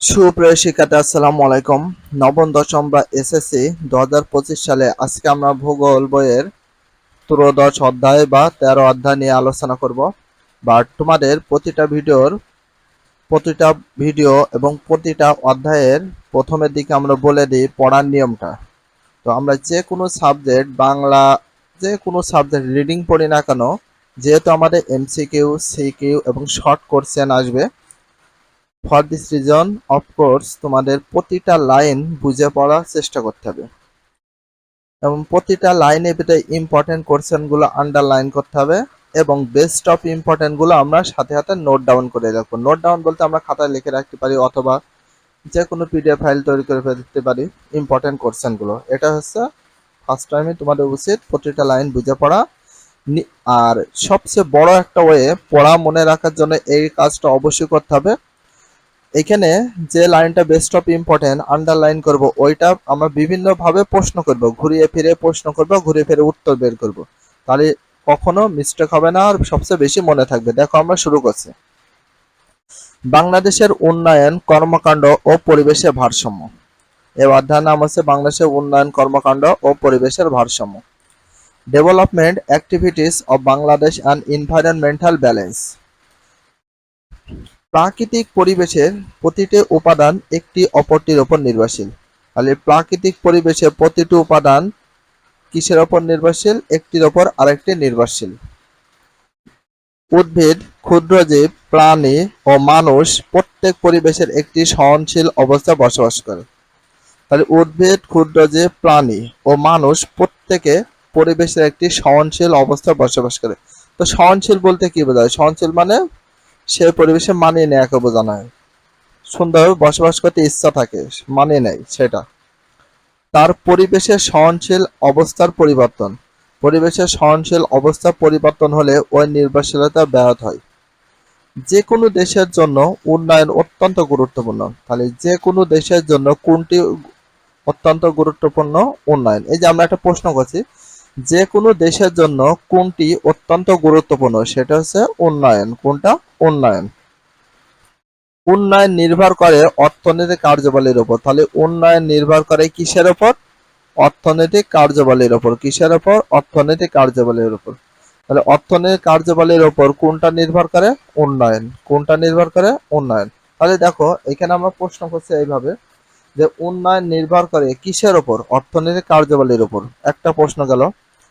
সুপ্রিয় শিক্ষার্থী, আসসালামু আলাইকুম। নবম, দশম বা এসএসসি দু হাজার পঁচিশ সালে আজকে আমরা ভূগোল বইয়ের ত্রয়োদশ অধ্যায় বা তেরো অধ্যায় নিয়ে আলোচনা করব বা তোমাদের প্রতিটা ভিডিওর প্রতিটা ভিডিও এবং প্রতিটা অধ্যায়ের প্রথমের দিকে আমরা বলে দিই পড়ার নিয়মটা। তো আমরা যে কোনো সাবজেক্ট, বাংলা যে কোনো সাবজেক্ট রিডিং পড়ি না কেন, যেহেতু আমাদের এমসিকিউ, সিকিউ এবং শর্ট কোশ্চেন আসবে for this reason of course তোমাদের প্রতিটা লাইন বুঝে পড়ার চেষ্টা করতে হবে। এবং প্রতিটা লাইনে ভিতরে ইম্পর্টেন্ট কোশ্চেনগুলো আন্ডারলাইন করতে হবে এবং বেস্ট অফ ইম্পর্টেন্টগুলো আমরা সাথে সাথে নোট ডাউন করে রাখব। নোট ডাউন বলতে আমরা খাতায় লিখে রাখতে পারি অথবা যে কোনো পিডিএফ ফাইল তৈরি করে ফেলতে পারি ইম্পর্টেন্ট কোশ্চেনগুলো এটা হচ্ছে ফার্স্ট টাইমে তোমাদের উচিত প্রতিটা লাইন বুঝে পড়া। আর সবচেয়ে বড় একটা ওয়ে পড়া মনে রাখার জন্য এই কাজটা অবশ্যই করতে হবে। এখানে যে লাইনটা বেস্ট অফ ইম্পর্টেন্ট আন্ডারলাইন করব, ওইটা আমরা বিভিন্নভাবে প্রশ্ন করব, ঘুরিয়ে ফিরে প্রশ্ন করব, ঘুরিয়ে ফিরে উত্তর বের করব। তাহলে কখনো মিস্টেক হবে না, আর সবচেয়ে বেশি মনে থাকবে। দেখো আমরা শুরু করছি। বাংলাদেশের উন্নয়ন, কর্মকাণ্ড ও পরিবেশের ভারসাম্য। এই অধ্যায়ের নাম হচ্ছে বাংলাদেশের উন্নয়ন, কর্মকাণ্ড ও পরিবেশের ভারসাম্য। Development activities of Bangladesh and environmental balance প্রাকৃতিক পরিবেশের প্রতিটি উপাদান একটি অপরটির উপর নির্ভরশীল। তাহলে প্রাকৃতিক পরিবেশের প্রতিটি উপাদান কিসের উপর নির্ভরশীল? একটির উপর আরেকটি নির্ভরশীল। উদ্ভিদ ক্ষুদ্রজীব প্রাণী ও মানুষ প্রত্যেক পরিবেশের একটি সহনশীল অবস্থা বসবাস করে। তাহলে উদ্ভিদ ক্ষুদ্রজীব প্রাণী ও মানুষ প্রত্যেকে পরিবেশের একটি সহনশীল অবস্থা বসবাস করে। তো সহনশীল বলতে কি বোঝায়? সহনশীল মানে সে পরিবেশে মানিয়ে নেয়াকে বোঝানো হয় সুন্দরভাবে বসবাস করতে ইচ্ছা থাকে, মানিয়ে নেয় সেটা। তার পরিবেশে সহনশীল অবস্থার পরিবর্তন। পরিবেশের সহনশীল অবস্থা পরিবর্তন হলে ওই নির্ভরশীলতা ব্যাহত হয়। যে কোনো দেশের জন্য উন্নয়ন অত্যন্ত গুরুত্বপূর্ণ। তাহলে যে কোনো দেশের জন্য কোনটি অত্যন্ত গুরুত্বপূর্ণ? উন্নয়ন। এই যে আমরা একটা প্রশ্ন করছি যে কোনো দেশের জন্য কোনটি অত্যন্ত গুরুত্বপূর্ণ, সেটা হচ্ছে উন্নয়ন। কোনটা? উন্নয়ন। উন্নয়ন নির্ভর করে অর্থনৈতিক কার্যবলীর উপর। তাহলে উন্নয়ন নির্ভর করে কিসের উপর? অর্থনৈতিক কার্যবলীর উপর। কিসের উপর? অর্থনৈতিক কার্যবলীর উপর। তাহলে অর্থনৈতিক কার্যবলীর উপর কোনটা নির্ভর করে? উন্নয়ন। কোনটা নির্ভর করে? উন্নয়ন। তাহলে দেখো, এখানে আমরা প্রশ্ন করছি এইভাবে যে উন্নয়ন নির্ভর করে কিসের উপর? অর্থনৈতিক কার্যবলীর উপর। একটা প্রশ্ন গেল।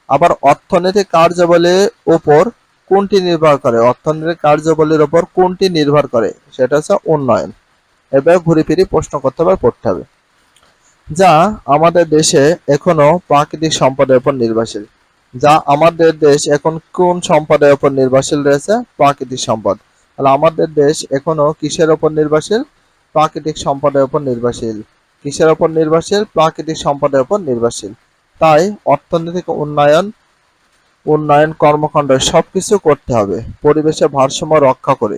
আবার অর্থনৈতিক কার্যবলীর উপর কোনটি নির্ভর করে? অর্থনৈতিক কার্যবলীর ওপর কোনটি নির্ভর করে? সেটা হচ্ছে উন্নয়ন। এবার ঘুরে ফিরে প্রশ্ন করতে হবে, পড়তে হবে। যা আমাদের দেশে এখনও প্রাকৃতিক সম্পদের উপর নির্ভরশীল। যা আমাদের দেশ এখন কোন সম্পদের উপর নির্ভরশীল রয়েছে? প্রাকৃতিক সম্পদ। তাহলে আমাদের দেশ এখনও কিসের উপর নির্ভরশীল? প্রাকৃতিক সম্পদের উপর নির্ভরশীল। কিসের উপর নির্ভরশীল? প্রাকৃতিক সম্পদের উপর নির্ভরশীল। তাই অর্থনৈতিক উন্নয়ন উন্নয়ন কর্মকাণ্ড সবকিছু করতে হবে। পরিবেশের ভারসাম্য রক্ষা করে,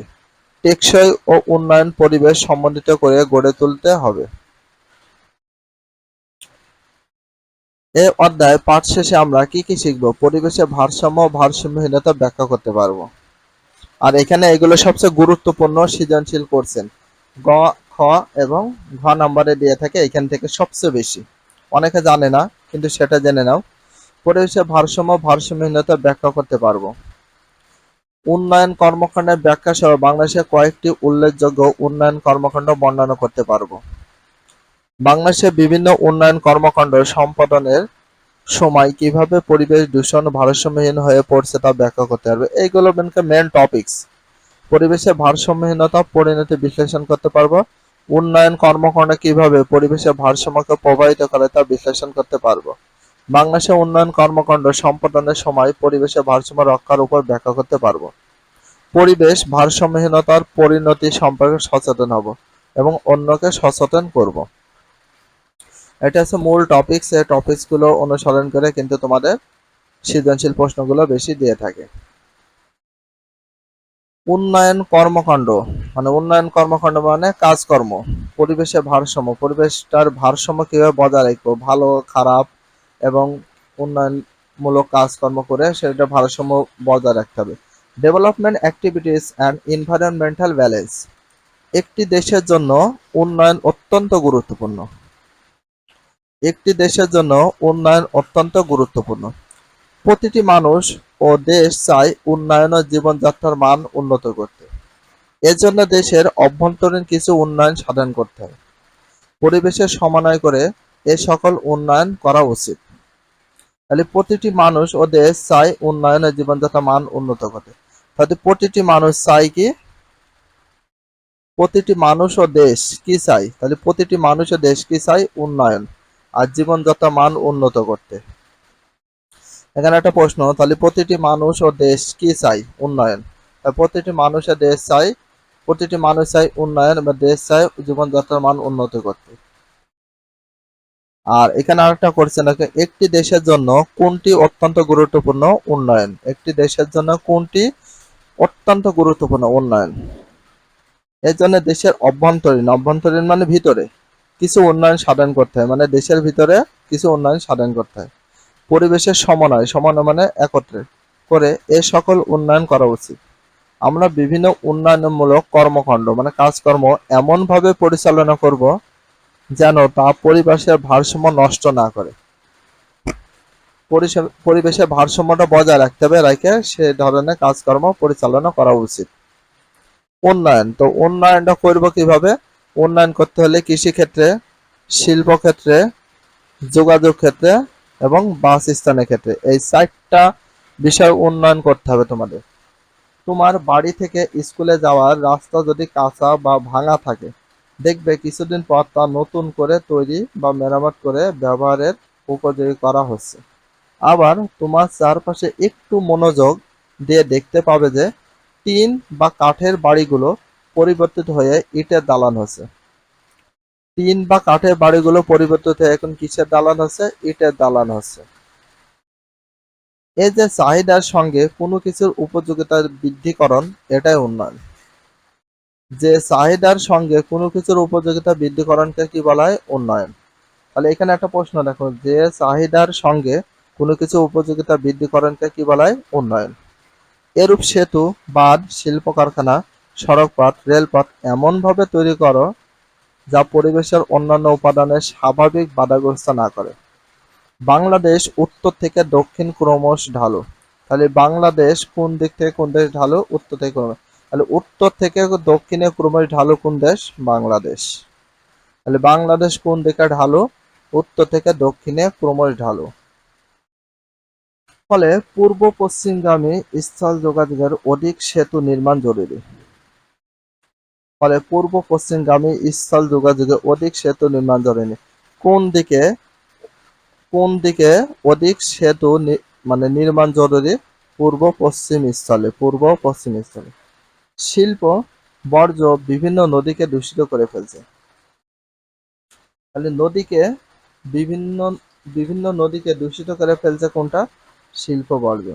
টেকসই ও উন্নয়ন পরিবেশ সম্বন্ধিত করে গড়ে তুলতে হবে। এ অধ্যায় পাঠ শেষে আমরা কি কি শিখব? পরিবেশের ভারসাম্য ভারসাম্যহীনতা ব্যাখ্যা করতে পারব। আর এখানে এগুলো সবচেয়ে গুরুত্বপূর্ণ সৃজনশীল করছেন গ, খ এবং ঘ নম্বরে দিয়ে থাকে, এখান থেকে সবচেয়ে বেশি। অনেকে জানে না, কিন্তু সেটা জেনে নাও। পরিবেশের ভারসাম্য, ভারসাম্যহীনতা ব্যাখ্যা করতে পারব। উন্নয়ন কর্মকাণ্ডের ব্যাখ্যা সহ বাংলাদেশের কয়েকটি উল্লেখযোগ্য উন্নয়ন কর্মকাণ্ড বর্ণনা করতে পারব। বাংলাদেশের বিভিন্ন উন্নয়ন কর্মকাণ্ড সম্পাদনের সময় কীভাবে পরিবেশ দূষণ ভারসাম্যহীন হয়ে পড়ছে তা ব্যাখ্যা করতে পারবে। এইগুলো মেন টপিকস পরিবেশের ভারসাম্যহীনতা, পরিণতি বিশ্লেষণ করতে পারব। উন্নয়ন কর্মকাণ্ড কীভাবে পরিবেশের ভারসাম্যকে প্রভাবিত করে তা বিশ্লেষণ করতে পারব। বাংলাদেশের উন্নয়ন কর্মকাণ্ড সম্পাদনের সময় পরিবেশের ভারসাম্য রক্ষার উপর ব্যাখ্যা করতে পারব। পরিবেশ ভারসাম্যহীনতার পরিণতি সম্পর্কে সচেতন হব এবং অন্যকে সচেতন করব। এটা হচ্ছে মূল টপিকস এই টপিকসগুলো অনুসরণ করে কিন্তু তোমাদের সৃজনশীল প্রশ্নগুলো বেশি দিয়ে থাকে। উন্নয়ন কর্মকাণ্ড মানে উন্নয়ন কর্মকাণ্ড মানে কাজকর্ম পরিবেশের ভারসাম্য, পরিবেশটার ভারসাম্য কীভাবে বজায় রাখব, ভালো, খারাপ এবং উন্নয়নমূলক কাজকর্ম করে সেটা ভারসাম্য বজায় রাখতে হবে। Development activities and environmental balance একটি দেশের জন্য উন্নয়ন অত্যন্ত গুরুত্বপূর্ণ। একটি দেশের জন্য উন্নয়ন অত্যন্ত গুরুত্বপূর্ণ। প্রতিটি মানুষ ও দেশ চায় উন্নয়ন জীবনযাত্রার মান উন্নত করতে। এজন্য দেশের অভ্যন্তরীণ কিছু উন্নয়ন সাধন করতে হয় পরিবেশের সমন্বয় করে এ সকল উন্নয়ন করা উচিত। তাহলে প্রতিটি মানুষ ও দেশ চায় উন্নয়ন ও জীবনযাত্রা মান উন্নত করতে। তাহলে প্রতিটি মানুষ চায় কি? প্রতিটি মানুষ ও দেশ কি চাই? তাহলে প্রতিটি মানুষ ও দেশ কি চাই? উন্নয়ন আর জীবনযাত্রা মান উন্নত করতে। এখানে একটা প্রশ্ন, তাহলে প্রতিটি মানুষ ও দেশ কি চাই? উন্নয়ন। প্রতিটি মানুষ ও দেশ চাই প্রতিটি মানুষ চাই উন্নয়ন বা দেশ চাই জীবনযাত্রার মান উন্নত করতে। আর এখানে আরেকটা করছে নাকি একটি দেশের জন্য কোনটি অত্যন্ত গুরুত্বপূর্ণ উন্নয়ন? একটি দেশের জন্য কোনটি অত্যন্ত গুরুত্বপূর্ণ উন্নয়ন? এর জন্য দেশের অভ্যন্তরীণ অভ্যন্তরীণ মানে ভিতরে। কিছু উন্নয়ন সাধন করতে হয় মানে দেশের ভিতরে কিছু উন্নয়ন সাধন করতে হয়। পরিবেশের সমন্বয় সমন্বয় মানে একত্রে করে এ সকল উন্নয়ন করা উচিত। আমরা বিভিন্ন উন্নয়নমূলক কর্মকাণ্ড মানে কাজকর্ম এমনভাবে পরিচালনা করব যেন তা পরিবেশের ভারসাম্য নষ্ট না করে। পরিবেশের ভারসাম্যটা বজায় রাখতে হবে রেখে সে ধরনের কাজকর্ম পরিচালনা করা উচিত। উন্নয়ন, তো উন্নয়নটা করব কীভাবে? উন্নয়ন করতে হলে কৃষি ক্ষেত্রে শিল্প ক্ষেত্রে যোগাযোগ ক্ষেত্রে এবং বাসস্থানের ক্ষেত্রে। এই চারটা বিষয় উন্নয়ন করতে হবে তোমাদের। তোমার বাড়ি থেকে স্কুলে যাওয়ার রাস্তা যদি কাঁচা বা ভাঙা থাকে, দেখবে কিছুদিন পর তা নতুন করে তৈরি বা মেরামত করে ব্যবহারের উপযোগী করা হচ্ছে। আবার তোমার চারপাশে একটু মনোযোগ দিয়ে দেখতে পাবে যে টিন বা কাঠের বাড়িগুলো পরিবর্তিত হয়ে ইটের দালান হচ্ছে। টিন বা কাঠের বাড়িগুলো পরিবর্তিত হয়ে এখন কিসের দালান হচ্ছে? ইটের দালান হচ্ছে। এই যে চাহিদার সঙ্গে কোনো কিছুর উপযোগিতার বৃদ্ধিকরণ, এটাই উন্নয়ন। যে চাহিদার সঙ্গে কোনো কিছুর উপযোগিতা বৃদ্ধিকরণকে কি বলা হয়? উন্নয়ন। তাহলে এখানে একটা প্রশ্ন দেখো, যে চাহিদার সঙ্গে কোনো কিছু উপযোগিতা বৃদ্ধিকরণকে কি বলা হয়? উন্নয়ন। এরূপ সেতু, বাঁধ শিল্প কারখানা সড়কপথ, রেলপথ এমনভাবে তৈরি করো যা পরিবেশের অন্যান্য উপাদানের স্বাভাবিক বাধাগ্রস্ত না করে। বাংলাদেশ উত্তর থেকে দক্ষিণ ক্রমশ ঢালু। তাহলে বাংলাদেশ কোন দিক থেকে কোন দেশ ঢালু? উত্তর থেকে ক্রমশ তাহলে উত্তর থেকে দক্ষিণে ক্রমশ ঢালু কোন দেশ? বাংলাদেশ। তাহলে বাংলাদেশ কোন দিকে ঢালু? উত্তর থেকে দক্ষিণে ক্রমশ ঢালু। ফলে পূর্ব পশ্চিমগামী স্থল যোগাযোগের অধিক সেতু নির্মাণ জরুরি। ফলে পূর্ব পশ্চিমগামী স্থল যোগাযোগে অধিক সেতু নির্মাণ জরুরি। কোন দিকে? কোন দিকে অধিক সেতু মানে নির্মাণ জরুরি? পূর্ব, পশ্চিম স্থলে, পূর্ব, পশ্চিম স্থলে। শিল্প, বর্জ্য বিভিন্ন নদীকে দূষিত করে ফেলছে। তাহলে নদীকে বিভিন্ন বিভিন্ন নদীকে দূষিত করে ফেলছে কোনটা? শিল্প, বর্জ্য।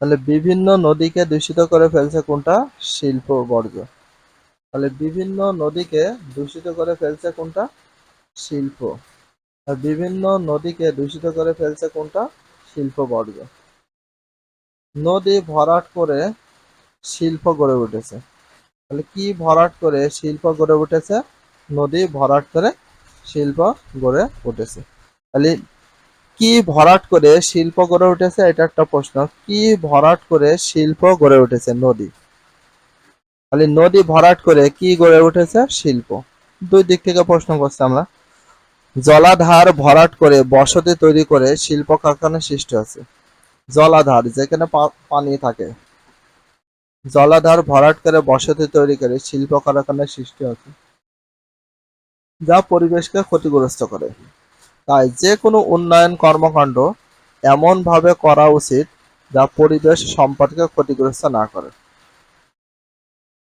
তাহলে বিভিন্ন নদীকে দূষিত করে ফেলছে কোনটা? শিল্প, বর্জ্য। তাহলে বিভিন্ন নদীকে দূষিত করে ফেলছে কোনটা? শিল্প। বিভিন্ন নদীকে দূষিত করে ফেলছে কোনটা? শিল্প বর্জ্য নদী ভরাট করে শিল্প গড়ে উঠেছে। তাহলে কি ভরাট করে শিল্প গড়ে উঠেছে? নদী ভরাট করে শিল্প গড়ে উঠেছে। তাহলে কি ভরাট করে শিল্প গড়ে উঠেছে? এটা একটা প্রশ্ন। কি ভরাট করে শিল্প গড়ে উঠেছে? নদী। তাহলে নদী ভরাট করে কি গড়ে উঠেছে? শিল্প। দুই দিক থেকে প্রশ্ন করছি আমরা। জলাধার ভরাট করে বসতি তৈরি করে শিল্প কারখানা সৃষ্টি হচ্ছে জলাধার, যেখানে পানি থাকে। জলাধার ভরাট করে বসতি তৈরি করে শিল্প কারখানার সৃষ্টি হচ্ছে যা পরিবেশকে ক্ষতিগ্রস্ত করে। তাই যে কোনো উন্নয়ন কর্মকাণ্ড এমনভাবে করা উচিত যা পরিবেশ সম্পদকে ক্ষতিগ্রস্ত না করে।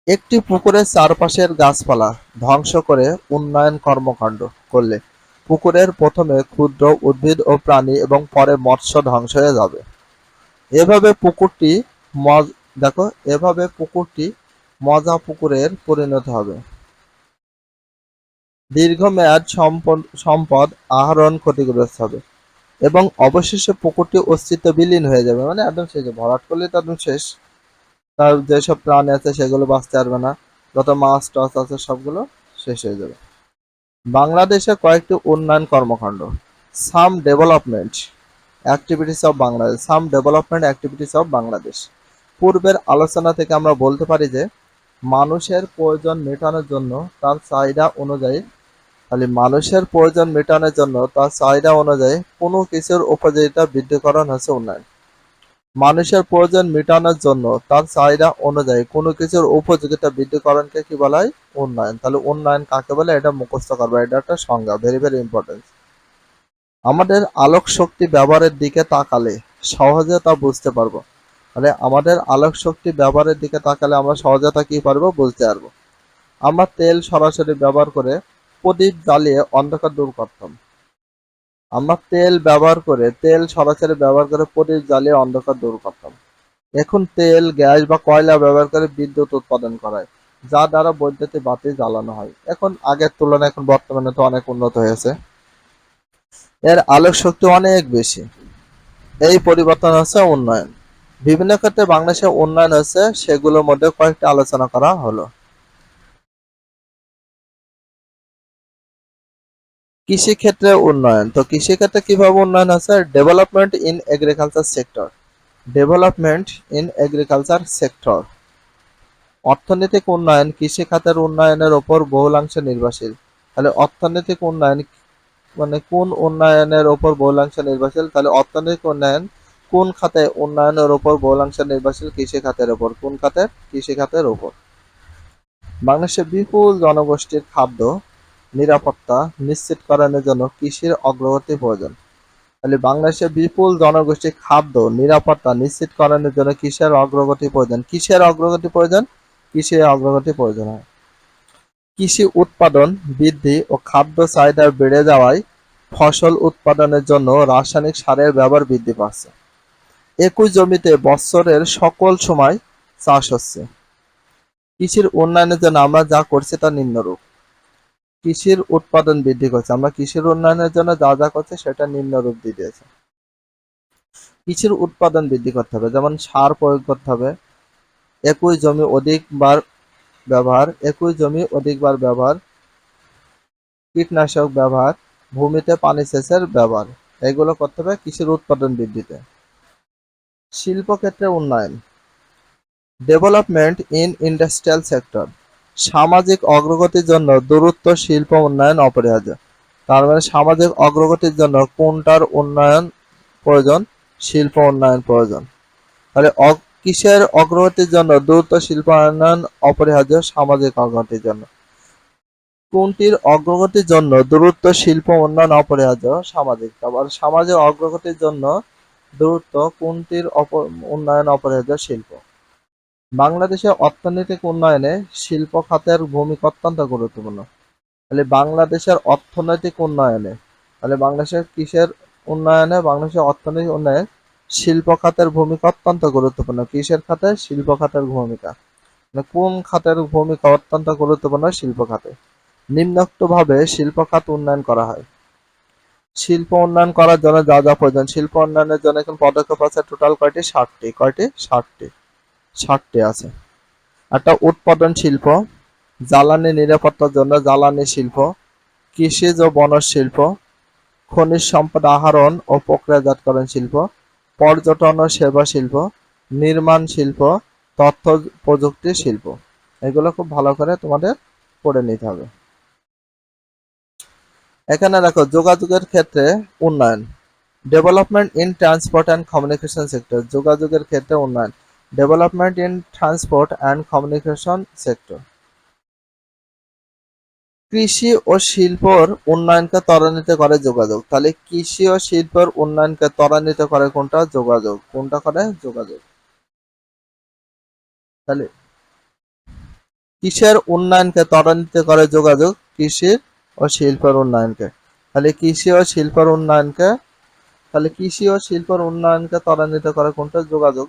একটি পুকুরের চারপাশের গাছপালা ধ্বংস করে উন্নয়ন কর্মকাণ্ড করলে পুকুরের প্রথমে ক্ষুদ্র উদ্ভিদ ও প্রাণী এবং পরে মৎস্য ধ্বংস হয়ে যাবে। এভাবে পুকুরটি দেখো, এভাবে পুকুরটি মজা পুকুরের পরিণত হবে। দীর্ঘমেয়াদ সম্পদ সম্পদ আহরণ ক্ষতিগ্রস্ত হবে এবং অবশেষে পুকুরটি অস্তিত্ব বিলীন হয়ে যাবে। মানে একদম শেষ, ভরাট করলে তো একদম শেষ। তার যেসব প্রাণ আছে সেগুলো বাঁচতে পারবে না। যত মাছ, টাছ আছে, সবগুলো শেষ হয়ে যাবে। বাংলাদেশে কয়েকটি উন্নয়ন কর্মকাণ্ড। Some development activities of Bangladesh. Some development activities of Bangladesh. পূর্বের আলোচনা থেকে আমরা বলতে পারি যে, মানুষের প্রয়োজন মেটানোর জন্য তার চাহিদা অনুযায়ী, খালি মানুষের প্রয়োজন মেটানোর জন্য তার চাহিদা অনুযায়ী কোনো কিছুর উপযোগিতা বৃদ্ধি বৃদ্ধিকরণ হচ্ছে উন্নয়ন। মানুষের প্রয়োজন মেটানোর জন্য তার চাহিদা অনুযায়ী কোনো কিছুর উপযোগিতা বৃদ্ধিকরণকে কি বলা হয়? উন্নয়ন। তাহলে উন্নয়ন কাকে বলে? এটা মুখস্থ করবে। এটা একটা সংজ্ঞা। ভেরি ভেরি ইম্পর্টেন্ট আমাদের আলোক শক্তি ব্যবহারের দিকে তাকালে সহজে তা বুঝতে পারব। মানে আমাদের আলোক শক্তি ব্যবহারের দিকে তাকালে আমরা সহজে তা কি পারব? বুঝতে পারব। আমরা তেল সরাসরি ব্যবহার করে প্রদীপ জ্বালিয়ে অন্ধকার দূর করতাম। আমরা তেল ব্যবহার করে, তেল সরাসরি ব্যবহার করে প্রদীপ জ্বালিয়ে অন্ধকার দূর করতাম। এখন তেল, গ্যাস বা কয়লা ব্যবহার করে বিদ্যুৎ উৎপাদন করায়, যা দ্বারা বৈদ্যুতিক বাতি জ্বালানো হয়। এখন আগের তুলনায় এখন বর্তমানে তো অনেক উন্নত হয়েছে। এর আলোক শক্তি অনেক বেশি। এই পরিবর্তন হচ্ছে উন্নয়ন। বিভিন্ন ক্ষেত্রে বাংলাদেশে উন্নয়ন হচ্ছে, সেগুলোর মধ্যে কয়েকটি আলোচনা করা হলো। কৃষি ক্ষেত্রে উন্নয়ন। তো কৃষি ক্ষেত্রে কীভাবে উন্নয়ন আছে development in agriculture sector development in agriculture sector অর্থনৈতিক উন্নয়ন কৃষি খাতের উন্নয়নের ওপর বহুলাংশে নির্ভরশীল। তাহলে অর্থনৈতিক উন্নয়ন মানে কোন উন্নয়নের ওপর বহুলাংশে নির্ভরশীল? তাহলে অর্থনৈতিক উন্নয়ন কোন খাতে উন্নয়নের ওপর বহুলাংশে নির্ভরশীল? কৃষি খাতের ওপর। কোন খাতের কৃষি খাতের ওপর। বাংলাদেশের বিপুল জনগোষ্ঠীর খাদ্য নিরাপত্তা নিশ্চিতকরণের জন্য কৃষির অগ্রগতি প্রয়োজন। তাহলে বাংলাদেশের বিপুল জনগোষ্ঠীর খাদ্য নিরাপত্তা নিশ্চিতকরণের জন্য কৃষির অগ্রগতি প্রয়োজন। কিসের অগ্রগতি প্রয়োজন, কৃষির অগ্রগতি প্রয়োজন হয়। কৃষি উৎপাদন বৃদ্ধি ও খাদ্য চাহিদা বেড়ে যাওয়ায় ফসল উৎপাদনের জন্য রাসায়নিক সারের ব্যবহার বৃদ্ধি পাচ্ছে। একই জমিতে বছরের সকল সময় চাষ হচ্ছে। কৃষির উন্নয়নের জন্য আমরা যা করছি তা নিম্নরূপ। কৃষির উৎপাদন বৃদ্ধি করছে। আমরা কৃষির উন্নয়নের জন্য যা যা করছে সেটা নিম্নরূপ দিয়ে দিয়েছে। কৃষির উৎপাদন বৃদ্ধি করতে হবে। যেমন সার প্রয়োগ করতে হবে। একই জমি অধিকবার ব্যবহার, একই জমি অধিকবার ব্যবহার, কীটনাশক ব্যবহার, ভূমিতে পানি সেচের ব্যবহার, এগুলো করতে হবে কৃষির উৎপাদন বৃদ্ধিতে। শিল্প ক্ষেত্রে উন্নয়ন। ডেভেলপমেন্ট ইন ইন্ডাস্ট্রিয়াল সেক্টর সামাজিক অগ্রগতির জন্য দূরত্ব, শিল্প উন্নয়ন অপরিহার্য। তার মানে সামাজিক অগ্রগতির জন্য কোনটার উন্নয়ন প্রয়োজন? শিল্প উন্নয়ন প্রয়োজন। তাহলে কিসের অগ্রগতির জন্য দ্রুত শিল্প উন্নয়ন অপরিহার্য সামাজিক অগ্রগতির জন্য? কোনটির অগ্রগতির জন্য দূরত্ব, শিল্প উন্নয়ন অপরিহার্য সামাজিক? আবার সামাজিক অগ্রগতির জন্য দূরত্ব কোনটির উন্নয়ন অপরিহার্য, শিল্প? বাংলাদেশের অর্থনৈতিক উন্নয়নে শিল্প খাতের ভূমিকা অত্যন্ত গুরুত্বপূর্ণ। তাহলে বাংলাদেশের অর্থনৈতিক উন্নয়নে, তাহলে বাংলাদেশের কিসের উন্নয়নে, বাংলাদেশের অর্থনৈতিক উন্নয়নে শিল্প খাতের ভূমিকা অত্যন্ত গুরুত্বপূর্ণ। কিসের খাতে শিল্প খাতের ভূমিকা। মানে কোন খাতের ভূমিকা অত্যন্ত গুরুত্বপূর্ণ? শিল্প খাতে। নিম্নোক্ত ভাবে শিল্প খাত উন্নয়ন করা হয়। শিল্প উন্নয়ন করার জন্য যা যা প্রয়োজন। শিল্প উন্নয়নের জন্য এখন পদক্ষেপ আছে টোটাল কয়টি? ষাটটি। কয়টি? ষাটটি। ষাটটি আছে। একটা উৎপাদন শিল্প, জ্বালানি নিরাপত্তার জন্য জ্বালানি শিল্প, কৃষিজ ও বনজ শিল্প, খনিজ সম্পদ আহরণ ও প্রক্রিয়াজাতকরণ শিল্প, পর্যটন ও সেবা শিল্প, নির্মাণ শিল্প, তথ্য প্রযুক্তি শিল্প। এগুলো খুব ভালো করে তোমাদের পড়ে নিতে হবে। এখানে দেখো, যোগাযোগের ক্ষেত্রে উন্নয়ন। Development in transport and communication sector যোগাযোগের ক্ষেত্রে উন্নয়ন। Development in transport and communication sector কৃষি ও শিল্পর উন্নয়নকে ত্বরান্বিত করে যোগাযোগ। তাহলে কৃষি ও শিল্পের উন্নয়নকে ত্বরান্বিত করে কোনটা? যোগাযোগ। কোনটা করে? যোগাযোগ। তাহলে কৃষির উন্নয়নকে ত্বরান্বিত করে যোগাযোগ কৃষি ও শিল্পের উন্নয়নকে। তাহলে কৃষি ও শিল্পের উন্নয়নকে তাহলে কৃষি ও শিল্পের উন্নয়নকে ত্বরান্বিত করে কোনটা? যোগাযোগ।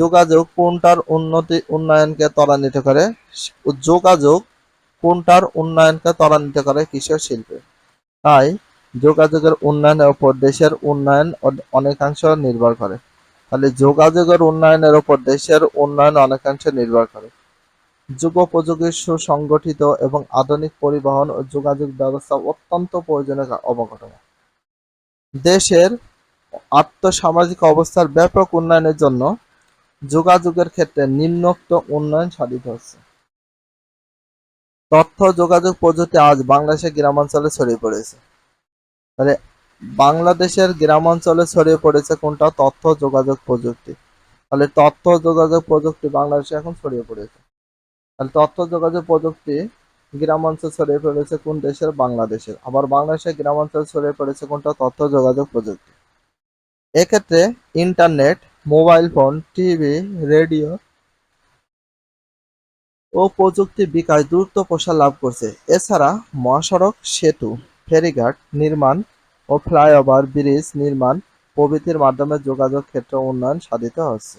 যোগাযোগ কোনটার উন্নতি উন্নয়নকে ত্বরান্বিত করে? যোগাযোগ কোনটার উন্নয়নকে ত্বরান্বিত করে কৃষি ও শিল্পে? তাই যোগাযোগের উন্নয়নের উপর দেশের উন্নয়ন অনেকাংশ নির্ভর করে। তাহলে যোগাযোগের উন্নয়নের উপর দেশের উন্নয়ন অনেকাংশে নির্ভর করে। যুগোপযোগী সুসংগঠিত এবং আধুনিক পরিবহন ও যোগাযোগ ব্যবস্থা অত্যন্ত প্রয়োজনীয় অবকাঠামো। দেশের আর্থসামাজিক অবস্থার ব্যাপক উন্নয়নের জন্য যোগাযোগের ক্ষেত্রে নিম্নোক্ত উন্নয়ন সাধিত হচ্ছে। তথ্য যোগাযোগ প্রযুক্তি আজ বাংলাদেশের গ্রামাঞ্চলে ছড়িয়ে পড়েছে। তাহলে বাংলাদেশের গ্রামাঞ্চলে ছড়িয়ে পড়েছে কোনটা? তথ্য যোগাযোগ প্রযুক্তি। তাহলে তথ্য যোগাযোগ প্রযুক্তি বাংলাদেশে এখন ছড়িয়ে পড়েছে। তাহলে তথ্য যোগাযোগ প্রযুক্তি গ্রামাঞ্চল ছড়িয়ে পড়েছে কোন দেশের? বাংলাদেশের। আবার বাংলাদেশের গ্রামাঞ্চল ছড়িয়ে পড়েছে কোনটা? তথ্য যোগাযোগ প্রযুক্তি। এক্ষেত্রে internet mobile phone TV radio ও প্রযুক্তি বিকাশ দ্রুত প্রসার লাভ করছে। এছাড়া মহাসড়ক, সেতু, ফেরিঘাট নির্মাণ ও ফ্লাইওভার ব্রিজ নির্মাণ প্রভৃতির মাধ্যমে যোগাযোগ ক্ষেত্রে উন্নয়ন সাধিত হচ্ছে।